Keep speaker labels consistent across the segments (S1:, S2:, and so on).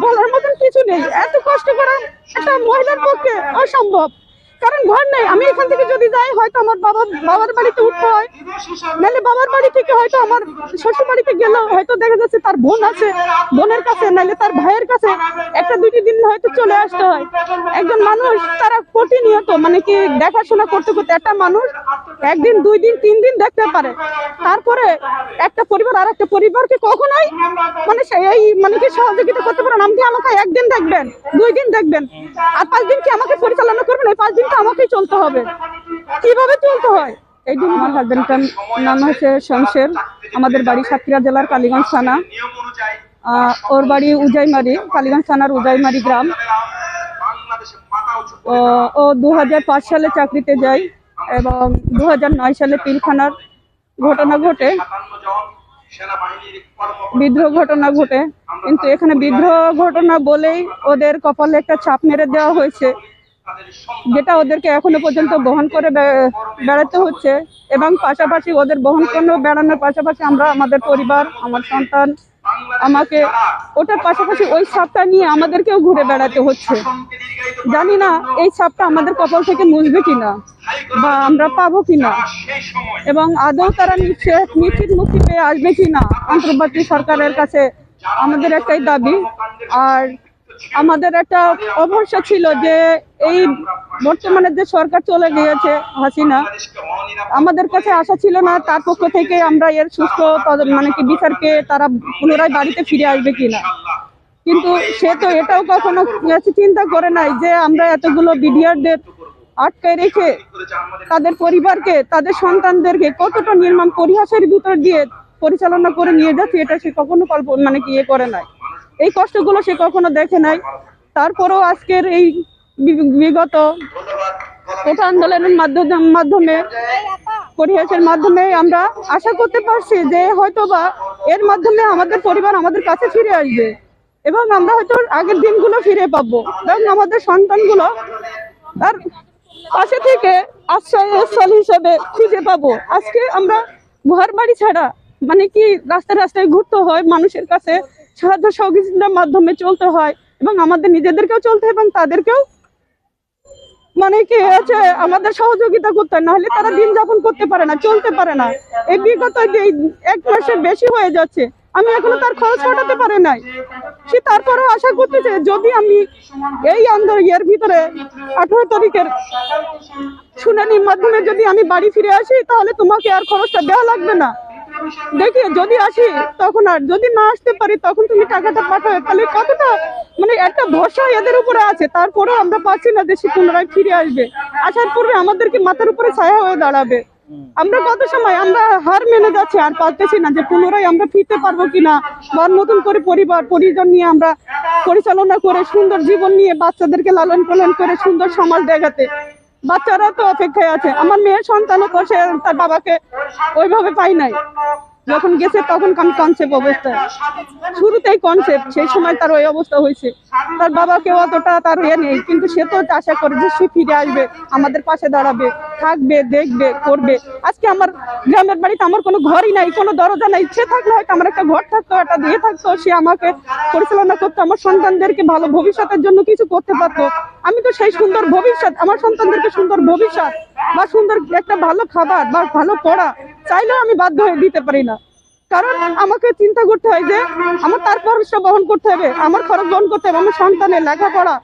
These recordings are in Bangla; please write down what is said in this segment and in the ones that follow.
S1: বলার মতন কিছু নেই। এত কষ্ট করা একটা মহিলার পক্ষে অসম্ভব। কারণ ঘর নেই। আমি এখান থেকে যদি যাই, হয়তো আমার বাবা বাবার বাড়িতে উঠতে হয়। নাহলে বাবার বাড়ি থেকে হয়তো আমার শ্বশুর বাড়িতে গেলেও হয়তো দেখা যাচ্ছে তার বোন আছে, বোনের কাছে, নাহলে তার ভাইয়ের কাছে একটা দুটি দিন হয়তো চলে আসতে হয়। একজন মানুষ, তারা প্রতিনিয়ত মানে কি দেখাশোনা করতে করতে একটা মানুষ একদিন, দুই দিন, তিন দিন দেখতে পারে। তারপরে একটা পরিবার আর একটা পরিবারকে কখনোই মানে এই মানে কি সহযোগিতা করতে পারেন আপনি আমাকে একদিন দেখবেন, দুই দিন দেখবেন। আর পাঁচ দিন কি আমাকে পরিচালনা করবেন? এই পাঁচ দিন তো আমাকেই চলতে হবে। কীভাবে চলতে হয়? এই দিন আমার হাজবেন্ডটার নাম হচ্ছে শমশের। আমাদের বাড়ি সাতক্ষীরা জেলার কালীগঞ্জ থানা। ওর বাড়ি উজাইমারি, কালীগঞ্জ থানার উজাইমারি গ্রাম। ও দু হাজার পাঁচ সালে চাকরিতে যায় এবং দু হাজার নয় সালে পিলখানার ঘটনা ঘটে। বিদ্রোহ ঘটনা ঘটে। কিন্তু এখানে বিদ্রোহ ঘটনা বলেই ওদের কপালে একটা ছাপ মেরে দেওয়া হয়েছে। যেটা ওদেরকে এখনও পর্যন্ত বহন করে বেড়াতে হচ্ছে এবং পাশাপাশি ওদের বহন করে বেড়ানোর পাশাপাশি আমরা আমাদের পরিবার আমার সন্তান আমাকে ওটার পাশাপাশি ওই সাপটা নিয়ে আমাদেরকেও ঘুরে বেড়াতে হচ্ছে। জানি না এই সাপটা আমাদের কপাল থেকে মুছবে কিনা বা আমরা পাবো কিনা? এবং আদৌ তারা নিশ্চিত নিশ্চিত মুক্তি পেয়ে আসবে কিনা? অন্তর্বর্তী সরকারের কাছে আমাদের একটাই দাবি। আর আমাদের একটা অভরসা ছিল যে এই বর্তমানে যে সরকার চলে গিয়েছে, হাসিনা, আমাদের কাছে আশা ছিল না তার পক্ষ থেকে আমরা এর সুস্থ মানে কি বিচারকে তারা পুনরায় বাড়িতে ফিরে আসবে কিনা। কিন্তু সে তো এটাও কখনো চিন্তা করে নাই যে আমরা এতগুলো বিডিআরদের আটকায় রেখে তাদের পরিবারকে, তাদের সন্তানদেরকে কতটা নির্মাণ পরিহাসের ভিতর দিয়ে পরিচালনা করে নিয়ে যাচ্ছে, এটা সে কখনো কল্প মানে কি করে নাই। এই কষ্টগুলো সে কখনো দেখে নাই। তারপরেও আজকের এই বিগত কোটা আন্দোলনের মাধ্যমে পরিহাসের মাধ্যমে আমরা আশা করতে পারছি যে হয়তোবা এর মাধ্যমে আমাদের পরিবার আমাদের কাছে ফিরে আসবে এবং আমরা হয়তো আগের দিনগুলো ফিরে পাবো। এবং আমাদের সন্তানগুলো তার পাশে থেকে আশ্রয়স্থল হিসেবে খুঁজে পাবো। আজকে আমরা ঘর বাড়ি ছাড়া মানে কি রাস্তায় রাস্তায় ঘুরতে হয় মানুষের কাছে সাহায্য সহযোগিতার মাধ্যমে চলতে হয় এবং আমাদের নিজেদেরকেও চলতে এবং তাদেরকেও মানে কি হয়েছে আমাদের সহযোগিতা করতে হয়, নাহলে তারা দিন যাপন করতে পারে না, চলতে পারে না। এই বিগত এক মাসের বেশি হয়ে যাচ্ছে, আমি এখনও তার খরচ কাটাতে পারে নাই। সে তারপরেও আশা করতেছে, যদি আমি এই আন্দোলন এর ভিতরে আঠারো তারিখের শুনানির মাধ্যমে যদি আমি বাড়ি ফিরে আসি, তাহলে তোমাকে আর খরচটা দেওয়া লাগবে না। দেখি, যদি আসি, তখন আর যদি না আসতে পারি, তখন তুমি টাকাটা পাঠাবে। তাহলে কতটা মানে একটা ভরসা এদের উপরে আছে, তারপরেও আমরা পাচ্ছি না সে পুনরায় ফিরে আসবে। আসার পূর্বে আমাদেরকে মাথার উপরে ছায়া হয়ে দাঁড়াবে? আমরা কত সময়, আমরা হার মেনে যাচ্ছি, আর পারতেছি না যে পুনরায় আমরা ফিরতে পারব কিনা, বা নতুন করে পরিবার, পরিজন নিয়ে আমরা পরিচালনা করে সুন্দর জীবন নিয়ে বাচ্চাদেরকে লালন পালন করে সুন্দর সমাজ দেখাতে। বাচ্চারা তো অপেক্ষায় আছে। আমার মেয়ের সন্তানও সে তার বাবাকে ওইভাবে পাই নাই। যখন গেছে তখন কনসেপ্ট অবস্থায় শুরুতেই কনসেপ্ট সেই সময় তার ওই অবস্থা হয়েছে। তার বাবাকে অতটা তার ইয়ে নেই, কিন্তু সে তো আশা করে যে সে ফিরে আসবে, আমাদের পাশে দাঁড়াবে, থাকবে, দেখবে, করবে। আজকে আমার গ্রামের বাড়িতে আমার কোনো ঘরই নাই, কোনো দরজা নাই সে থাকলে হয়তো আমার একটা ঘর থাকতো, একটা দিয়ে থাকতো, সে আমাকে পরিচালনা করতো, আমার সন্তানদেরকে ভালো ভবিষ্যতের জন্য কিছু করতে পারতো। আমি তো সেই সুন্দর ভবিষ্যৎ, আমার সন্তানদেরকে সুন্দর ভবিষ্যৎ, বা সুন্দর একটা ভালো খাবার, বা ভালো পড়া চাইলেও আমি বাধ্য হয়ে দিতে পারি না। কারণ আমাকে চিন্তা করতে হয় যে আমার তারপর খরচটা বহন করতে হবে, আমার খরচ বহন করতে হবে, আমার সন্তানের লেখাপড়া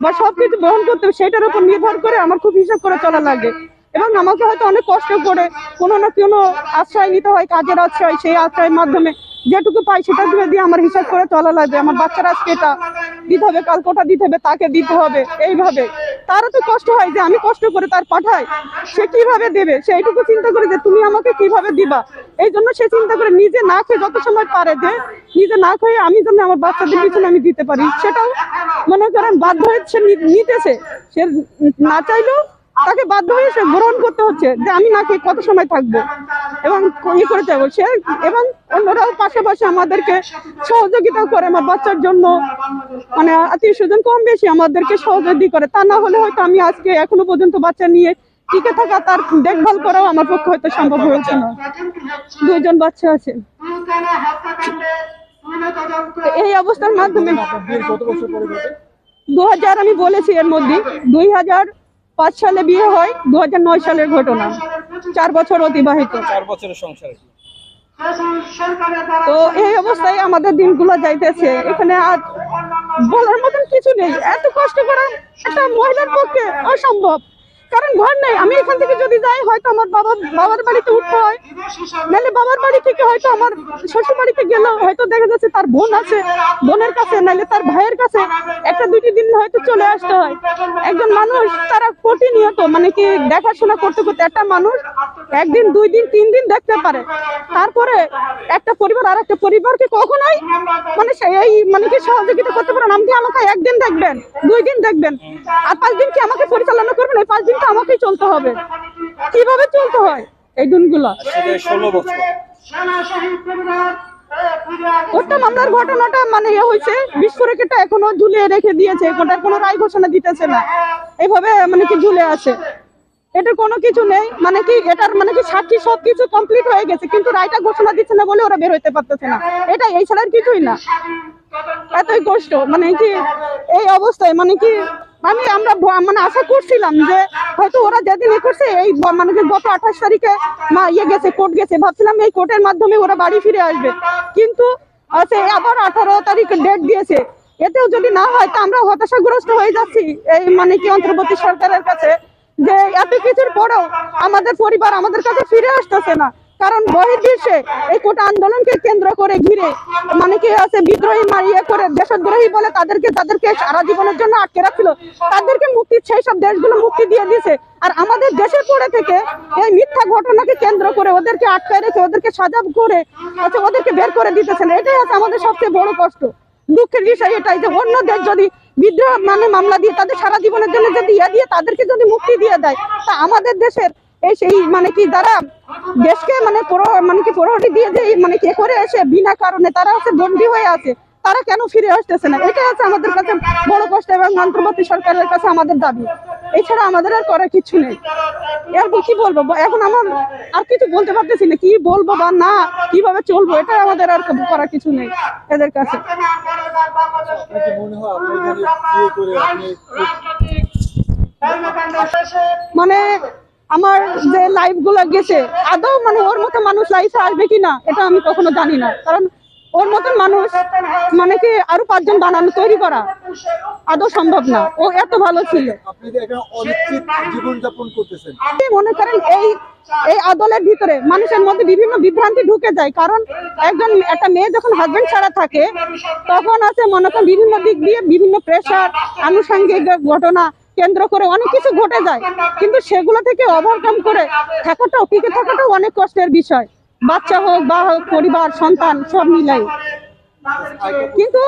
S1: বা সবকিছু বহন করতে হবে, সেটার উপর নির্ভর করে আমার খুব হিসাব করে চলা লাগে। এবং আমাকে হয়তো অনেক কষ্ট করে কোনো না কোনো আশ্রয় নিতে হয়, কাজের আশ্রয়, সেই আশ্রয়ের মাধ্যমে। যেটুকু পাই সেটা দিয়ে দিয়ে আমার হিসাব করে চলা লাগবে। আমার বাচ্চারা আজকে এটা দিতে হবে কাল কোটা দিতে হবে, তাকে দিতে হবে, এইভাবে। তারও তো কষ্ট হয় যে আমি কষ্ট করে তার পাঠাই। সে কীভাবে দেবে? সে এইটুকু চিন্তা করে যে তুমি আমাকে কীভাবে দিবা? এই জন্য সে চিন্তা করে নিজে না খেয়ে যত সময় পারে যে নিজে না খেয়ে আমি যেন আমার বাচ্চাদের পিছনে আমি দিতে পারি। সেটাও মনে করেন বাধ্য নি- নিতেছে। সে না চাইলেও তাকে বাধ্য হয়ে সে গ্রহণ করতে হচ্ছে যে আমি না খেয়ে কত সময় থাকব? এবং ই করে যাব সে। এবং অন্যরাও পাশাপাশি আমাদেরকে সহযোগিতা করে আমার বাচ্চার জন্য মানে আত্মীয় স্বজন কম বেশি আমাদেরকে সহযোগিতা করে। তা না হলে হয়তো আমি আজকে এখনও পর্যন্ত বাচ্চা নিয়ে টিকে থাকা তার দেখভাল করাও আমার পক্ষে হয়তো সম্ভব হয়েছে না। দুইজন বাচ্চা আছে। এই অবস্থার মাধ্যমে দু হাজার আমি বলেছি এর মধ্যে। দুই হাজার পাঁচ সালে বিয়ে হয় দু হাজার নয় সালের ঘটনা। চার বছর অতিবাহিত।
S2: চার বছরের সংসার
S1: তো এই অবস্থায় আমাদের দিনগুলো যাইতেছে। এখানে আর বলার মতন কিছু নেই। এত কষ্ট করা একটা মহিলার পক্ষে অসম্ভব। কারণ ঘর নেই। আমি এখান থেকে যদি যাই, হয়তো আমার বাবা বাবার বাড়িতে উঠতে হয়। নাহলে বাবার বাড়ি থেকে হয়তো আমার শ্বশুর বাড়িতে গেলেও হয়তো দেখা যাচ্ছে তার বোন আছে, বোনের কাছে, নাহলে তার ভাইয়ের কাছে একটা দুইটি দিন হয়তো চলে আসতে হয়। একজন মানুষ, তারা প্রতিনিয়ত মানে কি দেখাশোনা করতে করতে একটা মানুষ একদিন, দুই দিন, তিন দিন দেখতে পারে। তারপরে একটা পরিবার আর একটা পরিবারকে কখনোই মানে সেই মানে কি সহযোগিতা করতে পারেন আপনি আমাকে একদিন দেখবেন, দুই দিন দেখবেন। আর পাঁচ দিন কি আমাকে পরিচালনা করবেন? এই পাঁচ দিন তো আমাকেই চলতে হবে। কীভাবে চলতে হয় এই দিনগুলো? ঘটনাটা মানে ইয়ে ঝুলিয়ে রেখে দিয়েছে কোনো রায় ঘোষণা দিতেছে না। মানে কি ঝুলে আছে? এটার কোনো কিছু নেই মানে কি এটার মানে কি কমপ্লিট হয়ে গেছে, কিন্তু রায়টা ঘোষণা দিচ্ছে না বলে ওরা বের হইতে পারতেছে না। এটা এই ছাড়া আর কিছুই না। এতই কষ্ট মানে কি এই অবস্থায় মানে কি আমি আমরা মানে আশা করছিলাম যে হয়তো ওরা যেদিন এ করছে, এই মানে গত আঠাশ তারিখে মা ইয়ে গেছে, কোর্ট গেছে, ভাবছিলাম এই কোর্টের মাধ্যমে ওরা বাড়ি ফিরে আসবে। কিন্তু আছে আবার আঠারো তারিখ ডেট দিয়েছে। এতেও যদি না হয়, তা আমরা হতাশাগ্রস্ত হয়ে যাচ্ছি এই মানে কি অন্তর্বর্তী সরকারের কাছে যে এত কিছুর পরেও আমাদের পরিবার আমাদের কাছে ফিরে আসতেছে না। কারণ বহির্বিশ্বে এই কোটা আন্দোলনকে কেন্দ্র করে ঘিরে মানে কি আছে বিদ্রোহী মারিয়ে করে দেশদ্রোহী বলে তাদেরকে তাদেরকে সারা জীবনের জন্য আটকে রাখছিল, তাদেরকে মুক্তি, সেই সব দেশগুলো মুক্তি দিয়ে দিয়েছে। আর আমাদের দেশের পড়ে থেকে এই মিথ্যা ঘটনাকে কেন্দ্র করে ওদেরকে আটকায় রেখে, ওদেরকে সাজা করে আচ্ছা ওদেরকে বের করে দিতেছেন এটাই আছে আমাদের সবচেয়ে বড় কষ্ট। দুঃখের বিষয় এটাই যে অন্য দেশ যদি বিদ্রোহ মানে মামলা দিয়ে তাদের সারা জীবনের জন্য যদি ইয়ে দিয়ে তাদেরকে যদি মুক্তি দিয়ে দেয়, তা আমাদের দেশের এই সেই মানে কি তারা দেশকে মানে পুরো- মানে কি পুরোটি দিয়ে যে মানে কে করে এসে বিনা কারণে তারা হচ্ছে বন্দী হয়ে আছে। তারা কেন ফিরে আসতেছে না? এটা হচ্ছে আমাদের কাছে বড় কষ্ট এবং অন্তর্বর্তী সরকারের কাছে আমাদের দাবি। এছাড়া আমাদের আর করার কিছু নেই। এরপর কি বলব? এখন আমার আর কিছু বলতে পারতেছি না কি বলব বা না কীভাবে চলবো? এটা আমাদের আর করার কিছু নেই এদের কাছে।
S2: আপনাকে মনে
S1: আমার যে লাইফগুলো গেছে আদৌ মানে ওর মতো মানুষ লাইফে আসবে কি না এটা আমি কখনো জানি না। কারণ ওর মতন মানুষ মানে কি আরও পাঁচজন বানানো তৈরি করা আদৌ সম্ভব না। ও এত ভালো ছিল। মনে করেন এই এই আদলের ভিতরে মানুষের মধ্যে বিভিন্ন বিভ্রান্তি ঢুকে যায়। কারণ একজন একটা মেয়ে যখন হাজবেন্ড ছাড়া থাকে তখন আছে মনে করেন বিভিন্ন দিক দিয়ে বিভিন্ন প্রেশার আনুষঙ্গিক ঘটনা। কেন্দ্র করে অনেক কিছু ঘটে যায়। কিন্তু সেগুলো থেকে ওভারকাম করে থাকাটাও টিকে থাকাটাও অনেক কষ্টের বিষয়। বাচ্চা হোক, বা হোক, পরিবার, সন্তান, সব মিলাই। কিন্তু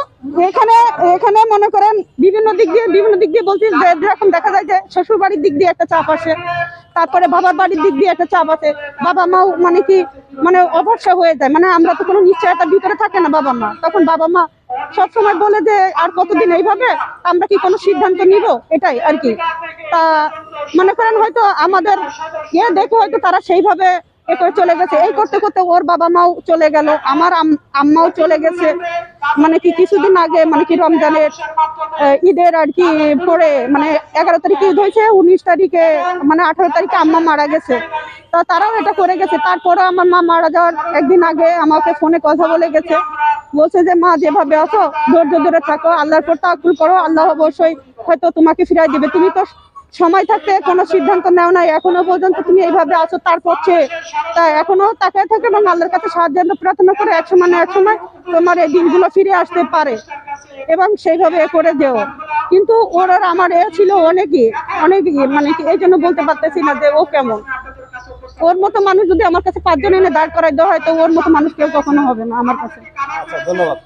S1: এখানে এখানে মনে করেন বিভিন্ন দিক দিয়ে, বিভিন্ন দিক দিয়ে বলছি, যে যেরকম দেখা যায় যে শ্বশুর বাড়ির দিক দিয়ে একটা চাপ আসে, তারপরে বাবার বাড়ির দিক দিয়ে একটা চাপ আছে বাবা মাও মানে কি মানে অবর্ষা হয়ে যায় মানে আমরা তো কোনো নিশ্চয়তার ভিতরে থাকে না বাবা মা, তখন বাবা মা সবসময় বলে যে, আর কতদিন এইভাবে? আমরা কি কোনো সিদ্ধান্ত নিব? এটাই আর কি। তা মনে করেন হয়তো আমাদের ইয়ে দেখে হয়তো তারা সেইভাবে এ করে চলে গেছে। এই করতে করতে ওর বাবা মাও চলে গেল। আমার আম- আম্মাও চলে গেছে। মানে কি কিছুদিন আগে মানে কি রমজানের ঈদের আর কি পরে মানে এগারো তারিখে ঈদ হয়েছে, উনিশ তারিখে মানে আঠারো তারিখে আম্মা মারা গেছে। তা তারাও এটা করে গেছে। তারপরে আমার মা মারা যাওয়ার একদিন আগে আমাকে ফোনে কথা বলে গেছে। বলছে যে, মা, যেভাবে আছো, ধৈর্য ধরে থাকো, আল্লাহর পর তাকুল করো। আল্লাহ অবশ্যই হয়তো তোমাকে ফিরাই দিবে। তুমি তো সময় থাকতে কোনো সিদ্ধান্ত নেও নাই, এখনও পর্যন্ত তুমি এইভাবে আছো তারপর চেয়ে তা এখনও তাকায় থাকে এবং আল্লাহর কাছে সাহায্য প্রার্থনা করে এক সময় এক সময় তোমার এই দিনগুলো ফিরে আসতে পারে এবং সেইভাবে করে দেও। কিন্তু ওর আর আমার এ ছিল অনেকই অনেকই মানে এই জন্য বলতে পারতেছি না যে ও কেমন। ওর মতো মানুষ যদি আমার কাছে পাঁচজন এনে দাঁড় করাই দেওয়া হয়, তো ওর মতো মানুষ কেউ কখনো হবে না আমার কাছে।
S2: আচ্ছা ধন্যবাদ।